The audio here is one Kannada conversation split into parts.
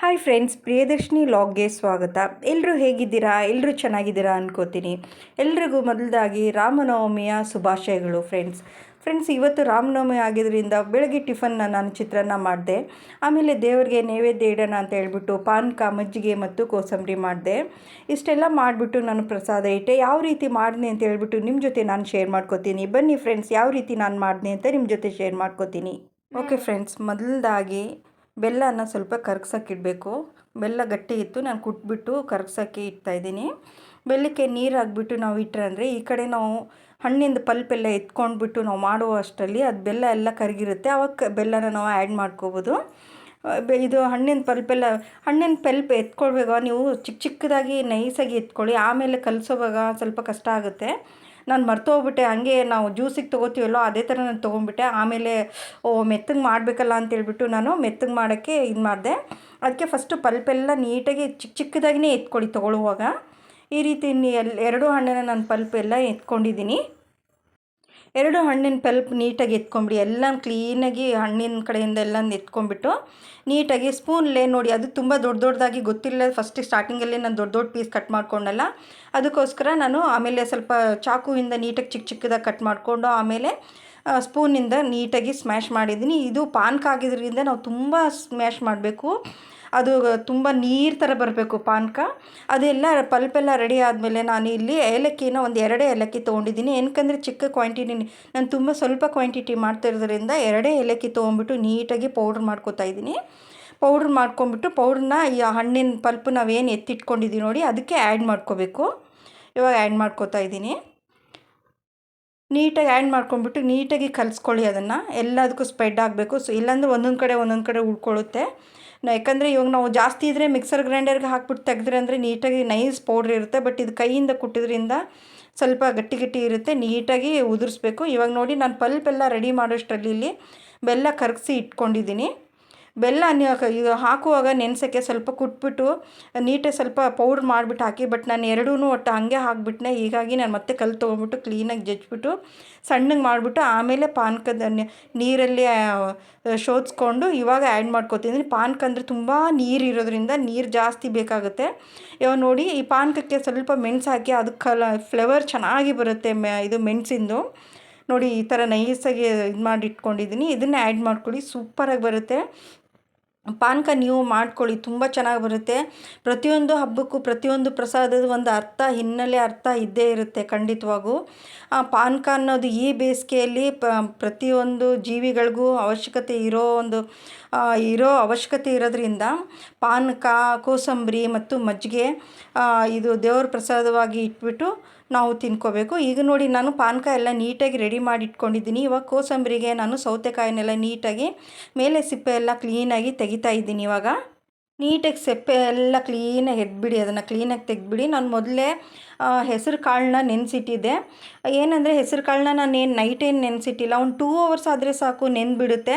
ಹಾಯ್ ಫ್ರೆಂಡ್ಸ್ ಪ್ರಿಯದರ್ಶಿನಿ ಲಾಗ್ಗೆ ಸ್ವಾಗತ. ಎಲ್ಲರೂ ಹೇಗಿದ್ದೀರಾ? ಎಲ್ಲರೂ ಚೆನ್ನಾಗಿದ್ದೀರಾ ಅನ್ಕೋತೀನಿ. ಎಲ್ರಿಗೂ ಮೊದಲದಾಗಿ ರಾಮನವಮಿಯ ಶುಭಾಶಯಗಳು ಫ್ರೆಂಡ್ಸ್ ಫ್ರೆಂಡ್ಸ್ ಇವತ್ತು ರಾಮನವಮಿ ಆಗಿದ್ದರಿಂದ ಬೆಳಗ್ಗೆ ಟಿಫನ್ನ ನಾನು ಚಿತ್ರಾನ್ನ ಮಾಡಿದೆ. ಆಮೇಲೆ ದೇವರಿಗೆ ನೈವೇದ್ಯ ಇಡೋಣ ಅಂತ ಹೇಳ್ಬಿಟ್ಟು ಪಾನಕ ಮಜ್ಜಿಗೆ ಮತ್ತು ಕೋಸಂಬರಿ ಮಾಡಿದೆ. ಇಷ್ಟೆಲ್ಲ ಮಾಡಿಬಿಟ್ಟು ನಾನು ಪ್ರಸಾದ ಇಟ್ಟೆ. ಯಾವ ರೀತಿ ಮಾಡಿದೆ ಅಂತ ಹೇಳ್ಬಿಟ್ಟು ನಿಮ್ಮ ಜೊತೆ ನಾನು ಶೇರ್ ಮಾಡ್ಕೋತೀನಿ. ಬನ್ನಿ ಫ್ರೆಂಡ್ಸ್ ಯಾವ ರೀತಿ ನಾನು ಮಾಡಿದೆ ಅಂತ ನಿಮ್ಮ ಜೊತೆ ಶೇರ್ ಮಾಡ್ಕೋತೀನಿ. ಓಕೆ ಫ್ರೆಂಡ್ಸ್ ಮೊದಲದಾಗಿ ಬೆಲ್ಲನ ಸ್ವಲ್ಪ ಕರಗ್ಸೋಕ್ಕಿಡಬೇಕು ಬೆಲ್ಲ ಗಟ್ಟಿ ಇತ್ತು, ನಾನು ಕುಟ್ಬಿಟ್ಟು ಕರಗ್ಸೋಕ್ಕೆ ಇಡ್ತಾಯಿದ್ದೀನಿ ಬೆಲ್ಲಕ್ಕೆ ನೀರು ಹಾಕ್ಬಿಟ್ಟು ನಾವು ಇಟ್ಟರೆ ಅಂದರೆ, ಈ ಕಡೆ ನಾವು ಹಣ್ಣಿಂದ ಪಲ್ಪೆಲ್ಲ ಎತ್ಕೊಂಡ್ಬಿಟ್ಟು ನಾವು ಮಾಡುವ ಅಷ್ಟರಲ್ಲಿ ಅದು ಬೆಲ್ಲ ಎಲ್ಲ ಕರಗಿರುತ್ತೆ. ಅವಾಗ ಬೆಲ್ಲನ ನಾವು ಆ್ಯಡ್ ಮಾಡ್ಕೋಬೋದು. ಇದು ಹಣ್ಣಿನ ಪಲ್ಪೆಲ್ಲ ಹಣ್ಣಿನ ಪಲ್ಪ್ ಎತ್ಕೊಳ್ಬೇಕು ನೀವು ಚಿಕ್ಕ ಚಿಕ್ಕದಾಗಿ ನೈಸಾಗಿ ಎತ್ಕೊಳ್ಳಿ. ಆಮೇಲೆ ಕಲಸೋವಾಗ ಸ್ವಲ್ಪ ಕಷ್ಟ ಆಗುತ್ತೆ. ನಾನು ಮರ್ತೋಗ್ಬಿಟ್ಟೆ ಹಂಗೆ ನಾವು ಜ್ಯೂಸಿಗೆ ತೊಗೋತೀವಲ್ಲೋ ಅದೇ ಥರ ನಾನು ತೊಗೊಂಡ್ಬಿಟ್ಟೆ. ಆಮೇಲೆ, ಓ, ಮೆತ್ತಗೆ ಮಾಡಬೇಕಲ್ಲ ಅಂತೇಳ್ಬಿಟ್ಟು ನಾನು ಮೆತ್ತಗೆ ಮಾಡೋಕ್ಕೆ ಇದು ಮಾಡಿದೆ. ಅದಕ್ಕೆ ಫಸ್ಟು ಪಲ್ಪೆಲ್ಲ ನೀಟಾಗಿ ಚಿಕ್ಕ ಚಿಕ್ಕದಾಗಿನೇ ಎತ್ಕೊಳ್ಳಿ ತೊಗೊಳ್ಳುವಾಗ. ಈ ರೀತಿ ಎರಡು ಹಣ್ಣನ್ನು ನಾನು ಪಲ್ಪೆಲ್ಲ ಎತ್ಕೊಂಡಿದ್ದೀನಿ. ಎರಡು ಹಣ್ಣಿನ ಪಲ್ಪ್ ನೀಟಾಗಿ ಎತ್ಕೊಂಬಿಡಿ. ಎಲ್ಲ ಕ್ಲೀನಾಗಿ ಹಣ್ಣಿನ ಕಡೆಯಿಂದ ಎಲ್ಲ ಎತ್ಕೊಂಡ್ಬಿಟ್ಟು ನೀಟಾಗಿ ಸ್ಪೂನ್ಲೇ ನೋಡಿ, ಅದು ತುಂಬ ದೊಡ್ಡ ದೊಡ್ಡದಾಗಿ ಗೊತ್ತಿಲ್ಲ. ಫಸ್ಟಿಗೆ ಸ್ಟಾರ್ಟಿಂಗಲ್ಲಿ ನಾನು ದೊಡ್ಡ ದೊಡ್ಡ ಪೀಸ್ ಕಟ್ ಮಾಡ್ಕೊಂಡಲ್ಲ. ಅದಕ್ಕೋಸ್ಕರ ನಾನು ಆಮೇಲೆ ಸ್ವಲ್ಪ ಚಾಕುವಿಂದ ನೀಟಾಗಿ ಚಿಕ್ಕ ಚಿಕ್ಕದಾಗಿ ಕಟ್ ಮಾಡಿಕೊಂಡು ಆಮೇಲೆ ಸ್ಪೂನಿಂದ ನೀಟಾಗಿ ಸ್ಮ್ಯಾಶ್ ಮಾಡಿದ್ದೀನಿ. ಇದು ಪಾನ್ಕ ಆಗಿದ್ದರಿಂದ ನಾವು ತುಂಬ ಸ್ಮ್ಯಾಶ್ ಮಾಡಬೇಕು. ಅದು ತುಂಬ ನೀರು ಥರ ಬರಬೇಕು ಪಾನಕ. ಅದೆಲ್ಲ ಪಲ್ಪೆಲ್ಲ ರೆಡಿ ಆದಮೇಲೆ ನಾನು ಇಲ್ಲಿ ಏಲಕ್ಕಿನ ಒಂದು ಎರಡೇ ಏಲಕ್ಕಿ ತೊಗೊಂಡಿದ್ದೀನಿ. ಏನಕ್ಕಂದರೆ ಚಿಕ್ಕ ಕ್ವಾಂಟಿಟಿ ನಾನು ತುಂಬ ಸ್ವಲ್ಪ ಕ್ವಾಂಟಿಟಿ ಮಾಡ್ತಿರೋದ್ರಿಂದ ಎರಡೇ ಏಲಕ್ಕಿ ತೊಗೊಂಬಿಟ್ಟು ನೀಟಾಗಿ ಪೌಡ್ರ್ ಮಾಡ್ಕೋತಾ ಇದ್ದೀನಿ. ಪೌಡ್ರ್ ಮಾಡ್ಕೊಂಬಿಟ್ಟು ಪೌಡ್ರನ್ನ ಈ ಹಣ್ಣಿನ ಪಲ್ಪ್ ನಾವೇನು ಎತ್ತಿಟ್ಕೊಂಡಿದ್ದೀವಿ ನೋಡಿ, ಅದಕ್ಕೆ ಆ್ಯಡ್ ಮಾಡ್ಕೋಬೇಕು. ಇವಾಗ ಆ್ಯಡ್ ಮಾಡ್ಕೋತಾ ಇದ್ದೀನಿ. ನೀಟಾಗಿ ಆ್ಯಡ್ ಮಾಡ್ಕೊಂಡ್ಬಿಟ್ಟು ನೀಟಾಗಿ ಕಲಿಸ್ಕೊಳ್ಳಿ ಅದನ್ನು. ಎಲ್ಲದಕ್ಕೂ ಸ್ಪ್ರೆಡ್ ಆಗಬೇಕು. ಸೊ, ಇಲ್ಲಾಂದರೆ ಒಂದೊಂದು ಕಡೆ ಒಂದೊಂದು ಕಡೆ ಉಳ್ಕೊಳ್ಳುತ್ತೆ. ಯಾಕಂದರೆ ಇವಾಗ ನಾವು ಜಾಸ್ತಿ ಇದ್ದರೆ ಮಿಕ್ಸರ್ ಗ್ರೈಂಡರ್ಗೆ ಹಾಕ್ಬಿಟ್ಟು ತೆಗೆದ್ರೆ ಅಂದರೆ ನೀಟಾಗಿ ನೈಸ್ ಪೌಡ್ರ್ ಇರುತ್ತೆ. ಬಟ್ ಇದು ಕೈಯಿಂದ ಕುಟ್ಟಿದ್ರಿಂದ ಸ್ವಲ್ಪ ಗಟ್ಟಿ ಗಟ್ಟಿ ಇರುತ್ತೆ. ನೀಟಾಗಿ ಉದುರಿಸ್ಬೇಕು. ಇವಾಗ ನೋಡಿ, ನಾನು ಪಲ್ಪೆಲ್ಲ ರೆಡಿ ಮಾಡೋಷ್ಟರಲ್ಲಿ ಇಲ್ಲಿ ಬೆಲ್ಲ ಕರಗಿಸಿ ಇಟ್ಕೊಂಡಿದ್ದೀನಿ. ಬೆಲ್ಲ ಹಾಕುವಾಗ ನೆನೆಸೋಕ್ಕೆ ಸ್ವಲ್ಪ ಕುಟ್ಬಿಟ್ಟು ನೀಟಾಗಿ ಸ್ವಲ್ಪ ಪೌಡ್ರ್ ಮಾಡಿಬಿಟ್ಟು ಹಾಕಿ, ಬಟ್ ನಾನು ಎರಡೂ ಒಟ್ಟು ಹಾಗೆ ಹಾಕಿಬಿಟ್ನೆ. ಹೀಗಾಗಿ ನಾನು ಮತ್ತೆ ಕಲ್ಲು ತೊಗೊಂಬಿಟ್ಟು ಕ್ಲೀನಾಗಿ ಜಜ್ಬಿಟ್ಟು, ಸಣ್ಣಗೆ ಮಾಡಿಬಿಟ್ಟು ಆಮೇಲೆ ಪಾನಕದ ನೀರಲ್ಲಿ ಶೋಧಿಸ್ಕೊಂಡು ಇವಾಗ ಆ್ಯಡ್ ಮಾಡ್ಕೊತಿದ್ದೀನಿ ಪಾನಕ ಅಂದರೆ ತುಂಬ ನೀರು ಇರೋದ್ರಿಂದ ನೀರು ಜಾಸ್ತಿ ಬೇಕಾಗುತ್ತೆ. ಇವಾಗ ನೋಡಿ, ಈ ಪಾನಕಕ್ಕೆ ಸ್ವಲ್ಪ ಮೆಣಸು ಹಾಕಿ ಅದಕ್ಕೆ ಕಲ, ಫ್ಲೇವರ್ ಚೆನ್ನಾಗಿ ಬರುತ್ತೆ ಮೆ, ಇದು ಮೆಣಸಿಂದು. ನೋಡಿ, ಈ ಥರ ನೈಸಾಗಿ ಇದು ಮಾಡಿ ಇಟ್ಕೊಂಡಿದ್ದೀನಿ ಇದನ್ನು ಆ್ಯಡ್ ಮಾಡ್ಕೊಳ್ಳಿ. ಸೂಪರಾಗಿ ಬರುತ್ತೆ. ಪಾನಕ ನೀವು ಮಾಡ್ಕೊಳ್ಳಿ, ತುಂಬ ಚೆನ್ನಾಗಿ ಬರುತ್ತೆ. ಪ್ರತಿಯೊಂದು ಹಬ್ಬಕ್ಕೂ ಪ್ರತಿಯೊಂದು ಪ್ರಸಾದದ ಒಂದು ಅರ್ಥ ಹಿನ್ನೆಲೆ ಅರ್ಥ ಇದ್ದೇ ಇರುತ್ತೆ ಖಂಡಿತವಾಗೂ. ಪಾನಕ ಅನ್ನೋದು ಈ ಬೇಸಿಗೆಯಲ್ಲಿ ಪ್ರತಿಯೊಂದು ಜೀವಿಗಳಿಗೂ ಅವಶ್ಯಕತೆ ಇರೋ ಒಂದು ಇರೋ ಅವಶ್ಯಕತೆ ಇರೋದ್ರಿಂದ ಪಾನಕ, ಕೋಸಂಬರಿ ಮತ್ತು ಮಜ್ಜಿಗೆ ಇದು ದೇವ್ರ ಪ್ರಸಾದವಾಗಿ ಇಟ್ಬಿಟ್ಟು ನಾವು ತಿನ್ಕೋಬೇಕು. ಈಗ ನೋಡಿ ನಾನು ಪಾನಕ ಎಲ್ಲ ನೀಟಾಗಿ ರೆಡಿ ಮಾಡಿ ಇಟ್ಕೊಂಡಿದ್ದೀನಿ ಇವಾಗ ಕೋಸಂಬರಿಗೆ ನಾನು ಸೌತೆಕಾಯಿನೆಲ್ಲ ನೀಟಾಗಿ ಮೇಲೆ ಸಿಪ್ಪೆ ಎಲ್ಲ ಕ್ಲೀನಾಗಿ ತೆಗಿತಾ ಇದ್ದೀನಿ ಇವಾಗ. ನೀಟಾಗಿ ಸಿಪ್ಪೆ ಎಲ್ಲ ಕ್ಲೀನಾಗಿ ಎದ್ಬಿಡಿ ಅದನ್ನು ಕ್ಲೀನಾಗಿ ತೆಗೆದ್ಬಿಡಿ. ನಾನು ಮೊದಲೇ ಹೆಸರು ಕಾಳನ್ನ ನೆನೆಸಿಟ್ಟಿದ್ದೆ. ಏನಂದರೆ ಹೆಸರು ಕಾಳನ್ನ ನಾನು ಏನು ನೈಟ್ ಏನು ನೆನೆಸಿಟ್ಟಿಲ್ಲ, ಒಂದು ಟೂ ಅವರ್ಸ್ ಆದರೆ ಸಾಕು ನೆನ್ಬಿಡುತ್ತೆ.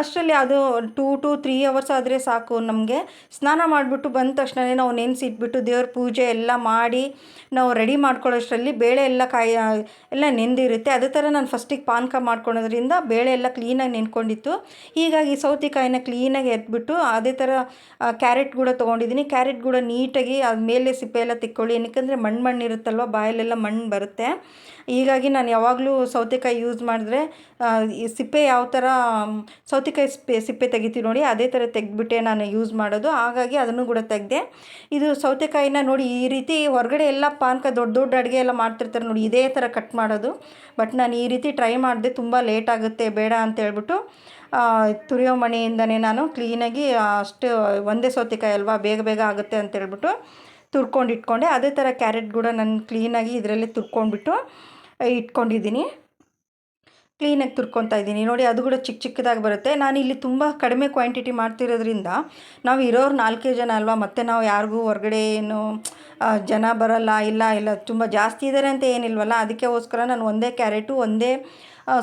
ಅಷ್ಟರಲ್ಲಿ ಅದು ಟೂ ಟು ತ್ರೀ ಅವರ್ಸ್ ಆದರೆ ಸಾಕು ನಮಗೆ. ಸ್ನಾನ ಮಾಡಿಬಿಟ್ಟು ಬಂದ ತಕ್ಷಣವೇ ನಾವು ನೆನೆಸಿಟ್ಬಿಟ್ಟು ದೇವ್ರ ಪೂಜೆ ಎಲ್ಲ ಮಾಡಿ ನಾವು ರೆಡಿ ಮಾಡ್ಕೊಳ್ಳೋಷ್ಟರಲ್ಲಿ ಬೇಳೆ ಎಲ್ಲ ಕಾಯ ಎಲ್ಲ ನೆಂದಿರುತ್ತೆ. ಅದೇ ಥರ ನಾನು ಫಸ್ಟಿಗೆ ಪಾನಕ ಮಾಡ್ಕೊಳೋದ್ರಿಂದ ಬೇಳೆ ಎಲ್ಲ ಕ್ಲೀನಾಗಿ ನೆನ್ಕೊಂಡಿತ್ತು. ಹೀಗಾಗಿ ಸೌತೆಕಾಯಿನ ಕ್ಲೀನಾಗಿ ಎತ್ಬಿಟ್ಟು ಅದೇ ಥರ ಕ್ಯಾರೆಟ್ ಕೂಡ ತೊಗೊಂಡಿದ್ದೀನಿ. ಕ್ಯಾರೆಟ್ ಕೂಡ ನೀಟಾಗಿ ಅದು ಮೇಲೆ ಸಿಪ್ಪೆ ಎಲ್ಲ ತಿಕ್ಕೊಳ್ಳಿ. ಏನಕ್ಕೆ ಮಣ್ಣು ಮಣ್ಣು ಇರುತ್ತಲ್ವ ಬಾಯಲ್ಲೆಲ್ಲ ಮಣ್ಣು ಬರುತ್ತೆ. ಹೀಗಾಗಿ ನಾನು ಯಾವಾಗಲೂ ಸೌತೆಕಾಯಿ ಯೂಸ್ ಮಾಡಿದ್ರೆ ಈ ಸಿಪ್ಪೆ ಯಾವ ಥರ ಸೌತೆಕಾಯಿ ಸಿಪ್ಪೆ ಸಿಪ್ಪೆ ತೆಗಿತೀವಿ ನೋಡಿ, ಅದೇ ಥರ ತೆಗೆದ್ಬಿಟ್ಟೆ ನಾನು ಯೂಸ್ ಮಾಡೋದು. ಹಾಗಾಗಿ ಅದನ್ನು ಕೂಡ ತೆಗೆದೆ. ಇದು ಸೌತೆಕಾಯಿನ ನೋಡಿ ಈ ರೀತಿ ಹೊರಗಡೆ ಎಲ್ಲ ಪಾನಕ ದೊಡ್ಡ ದೊಡ್ಡ ಅಡುಗೆ ಎಲ್ಲ ಮಾಡ್ತಿರ್ತಾರೆ ನೋಡಿ, ಇದೇ ಥರ ಕಟ್ ಮಾಡೋದು. ಬಟ್ ನಾನು ಈ ರೀತಿ ಟ್ರೈ ಮಾಡಿದೆ, ತುಂಬ ಲೇಟ್ ಆಗುತ್ತೆ, ಬೇಡ ಅಂತ ಹೇಳ್ಬಿಟ್ಟು ತುರಿಯೋ ಮಣೆಯಿಂದನೇ ನಾನು ಕ್ಲೀನಾಗಿ ಅಷ್ಟು ಒಂದೇ ಸೌತೆಕಾಯಿ ಅಲ್ವಾ, ಬೇಗ ಬೇಗ ಆಗುತ್ತೆ ಅಂತ ಹೇಳ್ಬಿಟ್ಟು ತುರ್ಕೊಂಡು ಇಟ್ಕೊಂಡೆ. ಅದೇ ಥರ ಕ್ಯಾರೆಟ್ ಕೂಡ ನಾನು ಕ್ಲೀನಾಗಿ ಇದರಲ್ಲೇ ತುರ್ಕೊಂಡ್ಬಿಟ್ಟು ಇಟ್ಕೊಂಡಿದ್ದೀನಿ. ಕ್ಲೀನಾಗಿ ತುರ್ಕೊತಾ ಇದ್ದೀನಿ. ನೋಡಿ, ಅದು ಕೂಡ ಚಿಕ್ಕ ಚಿಕ್ಕದಾಗಿ ಬರುತ್ತೆ. ನಾನು ಇಲ್ಲಿ ತುಂಬ ಕಡಿಮೆ ಕ್ವಾಂಟಿಟಿ ಮಾಡ್ತಿರೋದ್ರಿಂದ ನಾವು ಇರೋರು ನಾಲ್ಕೇ ಜನ ಅಲ್ವಾ? ಮತ್ತು ನಾವು ಯಾರಿಗೂ ಹೊರಗಡೆ ಏನು ಜನ ಬರಲ್ಲ, ಇಲ್ಲ ಇಲ್ಲ, ತುಂಬ ಜಾಸ್ತಿ ಇದ್ದಾರೆ ಅಂತ ಏನಿಲ್ವಲ್ಲ? ಅದಕ್ಕೋಸ್ಕರ ನಾನು ಒಂದೇ ಕ್ಯಾರೆಟು, ಒಂದೇ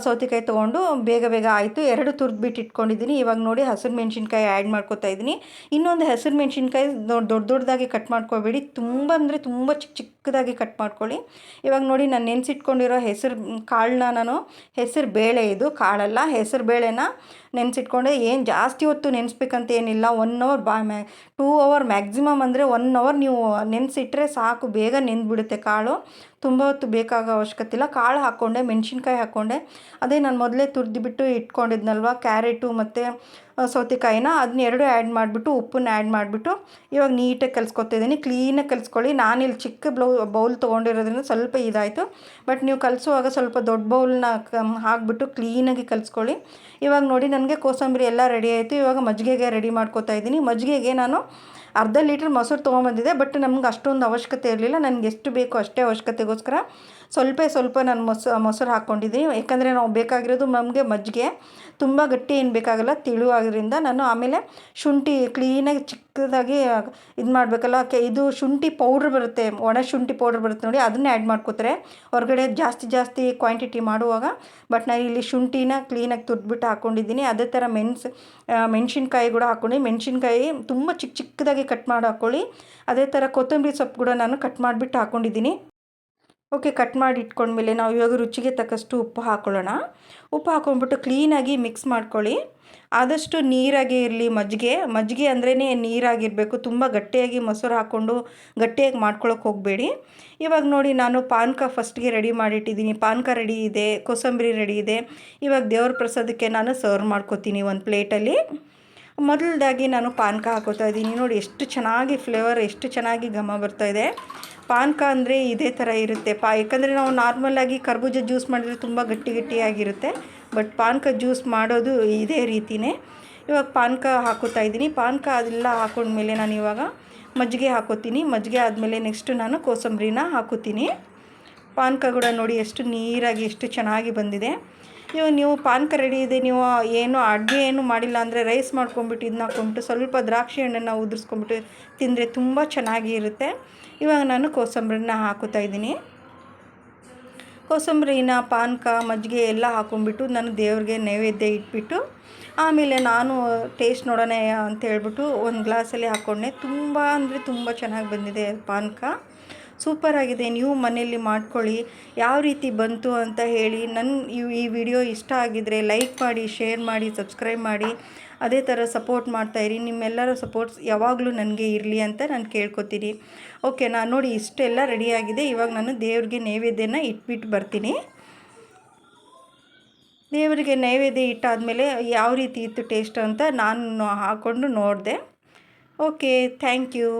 ಸೌತೆಕಾಯಿ ತೊಗೊಂಡು ಬೇಗ ಬೇಗ ಆಯಿತು. ಎರಡು ತುರ್ದು ಬಿಟ್ಟು ಇಟ್ಕೊಂಡಿದ್ದೀನಿ ಇವಾಗ ನೋಡಿ ಹಸಿರು ಮೆಣಸಿನ್ಕಾಯಿ ಆ್ಯಡ್ ಮಾಡ್ಕೊತಾ ಇದ್ದೀನಿ. ಇನ್ನೊಂದು ಹಸಿರು ಮೆಣಸಿನ್ಕಾಯಿ ದೊಡ್ಡ ದೊಡ್ಡ ದೊಡ್ಡದಾಗಿ ಕಟ್ ಮಾಡ್ಕೊಬೇಡಿ. ತುಂಬ ಅಂದರೆ ತುಂಬ ಚಿಕ್ಕ ಚಿಕ್ಕದಾಗಿ ಕಟ್ ಮಾಡ್ಕೊಳ್ಳಿ. ಇವಾಗ ನೋಡಿ ನಾನು ನೆನೆಸಿಟ್ಕೊಂಡಿರೋ ಹೆಸರು, ಕಾಳನ್ನ ನಾನು, ಹೆಸರು ಬೇಳೆ ಇದು, ಕಾಳಲ್ಲ. ಹೆಸರು ಬೇಳೆನ ನೆನೆಸಿಟ್ಕೊಂಡೆ. ಏನು ಜಾಸ್ತಿ ಹೊತ್ತು ನೆನೆಸ್ಬೇಕಂತ ಏನಿಲ್ಲ. ಒನ್ ಅವರ್ ಬಾ ಮ್ಯಾ, ಟೂ ಅವರ್ ಮ್ಯಾಕ್ಸಿಮಮ್ ಅಂದರೆ ಒನ್ ಅವರ್ ನೀವು ನೆನೆಸಿಟ್ರೆ ಸಾಕು. ಬೇಗ ನೆಂದ್ಬಿಡುತ್ತೆ ಕಾಳು. ತುಂಬ ಹೊತ್ತು ಬೇಕಾಗೋ ಅವಶ್ಯಕತೆ ಇಲ್ಲ. ಕಾಳು ಹಾಕ್ಕೊಂಡೆ ಮೆಣಸಿನ್ಕಾಯಿ ಹಾಕ್ಕೊಂಡೆ ಅದೇ ನಾನು ಮೊದಲೇ ತುರಿದ್ಬಿಟ್ಟು ಇಟ್ಕೊಂಡಿದ್ನಲ್ವ? ಕ್ಯಾರೆಟು ಮತ್ತು ಸೌತೆಕಾಯಿನ. ಅದನ್ನ ಎರಡು ಆ್ಯಡ್ ಮಾಡಿಬಿಟ್ಟು, ಉಪ್ಪನ್ನ ಆ್ಯಡ್ ಮಾಡಿಬಿಟ್ಟು, ಇವಾಗ ನೀಟಾಗಿ ಕಲಿಸ್ಕೊತಿದ್ದೀನಿ ಕ್ಲೀನಾಗಿ ಕಲಿಸ್ಕೊಳ್ಳಿ. ನಾನಿಲ್ಲಿ ಚಿಕ್ಕ ಬ್ಲೌ ಬೌಲ್ ತೊಗೊಂಡಿರೋದ್ರಿಂದ ಸ್ವಲ್ಪ ಇದಾಯಿತು. ಬಟ್ ನೀವು ಕಲಿಸುವಾಗ ಸ್ವಲ್ಪ ದೊಡ್ಡ ಬೌಲ್ನ ಹಾಕ್ಬಿಟ್ಟು ಕ್ಲೀನಾಗಿ ಕಲಿಸ್ಕೊಳ್ಳಿ. ಇವಾಗ ನೋಡಿ, ನನಗೆ ಕೋಸಂಬರಿ ಎಲ್ಲ ರೆಡಿ ಆಯಿತು. ಇವಾಗ ಮಜ್ಜಿಗೆಗೆ ರೆಡಿ ಮಾಡ್ಕೋತಾ ಇದ್ದೀನಿ ಮಜ್ಜಿಗೆಗೆ ನಾನು ಅರ್ಧ ಲೀಟ್ರ್ ಮೊಸರು ತೊಗೊಂಬಂದಿದ್ದೆ ಬಟ್ ನಮ್ಗೆ ಅಷ್ಟೊಂದು ಅವಶ್ಯಕತೆ ಇರಲಿಲ್ಲ. ನನಗೆ ಎಷ್ಟು ಬೇಕೋ ಅಷ್ಟೇ ಅವಶ್ಯಕತೆಗೋಸ್ಕರ ಸ್ವಲ್ಪ ಸ್ವಲ್ಪ ನಾನು ಮೊಸರು ಮೊಸರು ಹಾಕ್ಕೊಂಡಿದ್ದೀನಿ. ಯಾಕಂದರೆ ನಾವು ಬೇಕಾಗಿರೋದು ನಮಗೆ ಮಜ್ಜಿಗೆ. ತುಂಬ ಗಟ್ಟಿ ಏನು ಬೇಕಾಗಲ್ಲ ತಿಳುವಾಗಿರೋದ್ರಿಂದ ನಾನು ಆಮೇಲೆ ಶುಂಠಿ ಕ್ಲೀನಾಗಿ ಚಿಕ್ಕದಾಗಿ ಇದು ಮಾಡಬೇಕಲ್ಲ, ಕೆ, ಇದು ಶುಂಠಿ ಪೌಡ್ರ್ ಬರುತ್ತೆ, ಒಣ ಶುಂಠಿ ಪೌಡ್ರ್ ಬರುತ್ತೆ ನೋಡಿ, ಅದನ್ನೇ ಆ್ಯಡ್ ಮಾಡ್ಕೋತಾರೆ ಹೊರಗಡೆ ಜಾಸ್ತಿ ಜಾಸ್ತಿ ಕ್ವಾಂಟಿಟಿ ಮಾಡುವಾಗ ಬಟ್ ನಾನು ಇಲ್ಲಿ ಶುಂಠಿನ ಕ್ಲೀನಾಗಿ ತುರ್ದ್ಬಿಟ್ಟು ಹಾಕ್ಕೊಂಡಿದ್ದೀನಿ ಅದೇ ಥರ ಮೆಣಸು ಮೆಣಸಿನ್ಕಾಯಿ ಕೂಡ ಹಾಕ್ಕೊಂಡು, ಮೆಣಸಿನ್ಕಾಯಿ ತುಂಬ ಚಿಕ್ಕ ಚಿಕ್ಕದಾಗಿ ಕಟ್ ಮಾಡಿ ಹಾಕ್ಕೊಳ್ಳಿ ಅದೇ ಥರ ಕೊತ್ತಂಬರಿ ಸೊಪ್ಪು ಕೂಡ ನಾನು ಕಟ್ ಮಾಡಿಬಿಟ್ಟು ಹಾಕ್ಕೊಂಡಿದ್ದೀನಿ ಓಕೆ, ಕಟ್ ಮಾಡಿ ಇಟ್ಕೊಂಡ್ಮೇಲೆ ನಾವು ಇವಾಗ ರುಚಿಗೆ ತಕ್ಕಷ್ಟು ಉಪ್ಪು ಹಾಕ್ಕೊಳ್ಳೋಣ ಉಪ್ಪು ಹಾಕ್ಕೊಂಡ್ಬಿಟ್ಟು ಕ್ಲೀನಾಗಿ ಮಿಕ್ಸ್ ಮಾಡ್ಕೊಳ್ಳಿ. ಆದಷ್ಟು ನೀರಾಗೇ ಇರಲಿ ಮಜ್ಜಿಗೆ. ಮಜ್ಜಿಗೆ ಅಂದ್ರೇ ನೀರಾಗಿರಬೇಕು. ತುಂಬ ಗಟ್ಟಿಯಾಗಿ ಮೊಸರು ಹಾಕ್ಕೊಂಡು ಗಟ್ಟಿಯಾಗಿ ಮಾಡ್ಕೊಳ್ಳೋಕೆ ಹೋಗಬೇಡಿ. ಇವಾಗ ನೋಡಿ, ನಾನು ಪಾನಕ ಫಸ್ಟ್ಗೆ ರೆಡಿ ಮಾಡಿಟ್ಟಿದ್ದೀನಿ. ಪಾನಕ ರೆಡಿ ಇದೆ, ಕೋಸಂಬರಿ ರೆಡಿ ಇದೆ. ಇವಾಗ ದೇವ್ರ ಪ್ರಸಾದಕ್ಕೆ ನಾನು ಸರ್ವ್ ಮಾಡ್ಕೋತೀನಿ ಒಂದು ಪ್ಲೇಟಲ್ಲಿ. ಮೊದಲದಾಗಿ ನಾನು ಪಾನಕ ಹಾಕೋತಾ ಇದ್ದೀನಿ. ನೋಡಿ, ಎಷ್ಟು ಚೆನ್ನಾಗಿ ಫ್ಲೇವರ್, ಎಷ್ಟು ಚೆನ್ನಾಗಿ ಘಮ ಬರ್ತಾಯಿದೆ ಪಾನಕ ಅಂದರೆ ಇದೇ ಥರ ಇರುತ್ತೆ. ಪಾ, ಯಾಕಂದರೆ ನಾವು ನಾರ್ಮಲಾಗಿ ಕರ್ಬೂಜ ಜ್ಯೂಸ್ ಮಾಡಿದ್ರೆ ತುಂಬ ಗಟ್ಟಿ ಗಟ್ಟಿಯಾಗಿರುತ್ತೆ. ಬಟ್ ಪಾನಕ ಜ್ಯೂಸ್ ಮಾಡೋದು ಇದೇ ರೀತಿಯೇ ಇವಾಗ ಪಾನಕ ಹಾಕೋತಾ ಇದ್ದೀನಿ. ಪಾನಕ ಅದೆಲ್ಲ ಹಾಕೊಂಡ್ಮೇಲೆ ನಾನು ಇವಾಗ ಮಜ್ಜಿಗೆ ಹಾಕೋತೀನಿ. ಮಜ್ಜಿಗೆ ಆದಮೇಲೆ ನೆಕ್ಸ್ಟು ನಾನು ಕೋಸಂಬರಿನ ಹಾಕೋತೀನಿ. ಪಾನಕ ಕೂಡ ನೋಡಿ ಎಷ್ಟು ನೀರಾಗಿ ಎಷ್ಟು ಚೆನ್ನಾಗಿ ಬಂದಿದೆ. ಇವಾಗ ನೀವು ಪಾನಕ ರೆಡಿ ಇದೆ, ನೀವು ಏನು ಅಡುಗೆ ಏನು ಮಾಡಿಲ್ಲ ಅಂದರೆ ರೈಸ್ ಮಾಡ್ಕೊಂಬಿಟ್ಟು ಇದನ್ನ ಹಾಕ್ಕೊಂಬಿಟ್ಟು ಸ್ವಲ್ಪ ದ್ರಾಕ್ಷಿ ಹಣ್ಣನ್ನು ಉದುರಿಸ್ಕೊಂಬಿಟ್ಟು ತಿಂದರೆ ತುಂಬ ಚೆನ್ನಾಗಿ ಇರುತ್ತೆ ಇವಾಗ ನಾನು ಕೋಸಂಬರಿನ ಹಾಕೋತಾ ಇದ್ದೀನಿ. ಕೋಸಂಬರಿನ ಪಾನಕ ಮಜ್ಜಿಗೆ ಎಲ್ಲ ಹಾಕೊಂಡ್ಬಿಟ್ಟು ನಾನು ದೇವ್ರಿಗೆ ನೈವೇದ್ಯ ಇಟ್ಬಿಟ್ಟು ಆಮೇಲೆ ನಾನು ಟೇಸ್ಟ್ ನೋಡೋಣ ಅಂತ ಹೇಳ್ಬಿಟ್ಟು ಒಂದು ಗ್ಲಾಸಲ್ಲಿ ಹಾಕ್ಕೊಂಡೆ ತುಂಬ ಅಂದರೆ ತುಂಬ ಚೆನ್ನಾಗಿ ಬಂದಿದೆ ಪಾನಕ ಸೂಪರಾಗಿದೆ ನೀವು ಮನೆಯಲ್ಲಿ ಮಾಡ್ಕೊಳ್ಳಿ, ಯಾವ ರೀತಿ ಬಂತು ಅಂತ ಹೇಳಿ. ನನ್ನ ಈ ವಿಡಿಯೋ ಇಷ್ಟ ಆಗಿದರೆ ಲೈಕ್ ಮಾಡಿ, ಶೇರ್ ಮಾಡಿ, ಸಬ್ಸ್ಕ್ರೈಬ್ ಮಾಡಿ. ಅದೇ ಥರ ಸಪೋರ್ಟ್ ಮಾಡ್ತಾಯಿರಿ ನಿಮ್ಮೆಲ್ಲರ ಸಪೋರ್ಟ್ಸ್ ಯಾವಾಗಲೂ ನನಗೆ ಇರಲಿ ಅಂತ ನಾನು ಕೇಳ್ಕೊತೀನಿ. ಓಕೆ, ನಾನು ನೋಡಿ ಇಷ್ಟೆಲ್ಲ ರೆಡಿಯಾಗಿದೆ ಇವಾಗ ನಾನು ದೇವ್ರಿಗೆ ನೈವೇದ್ಯನ ಇಟ್ಬಿಟ್ಟು ಬರ್ತೀನಿ. ದೇವರಿಗೆ ನೈವೇದ್ಯ ಇಟ್ಟಾದಮೇಲೆ ಯಾವ ರೀತಿ ಇತ್ತು ಟೇಸ್ಟ್ ಅಂತ ನಾನು ಹಾಕ್ಕೊಂಡು ನೋಡಿದೆ. Okay thank you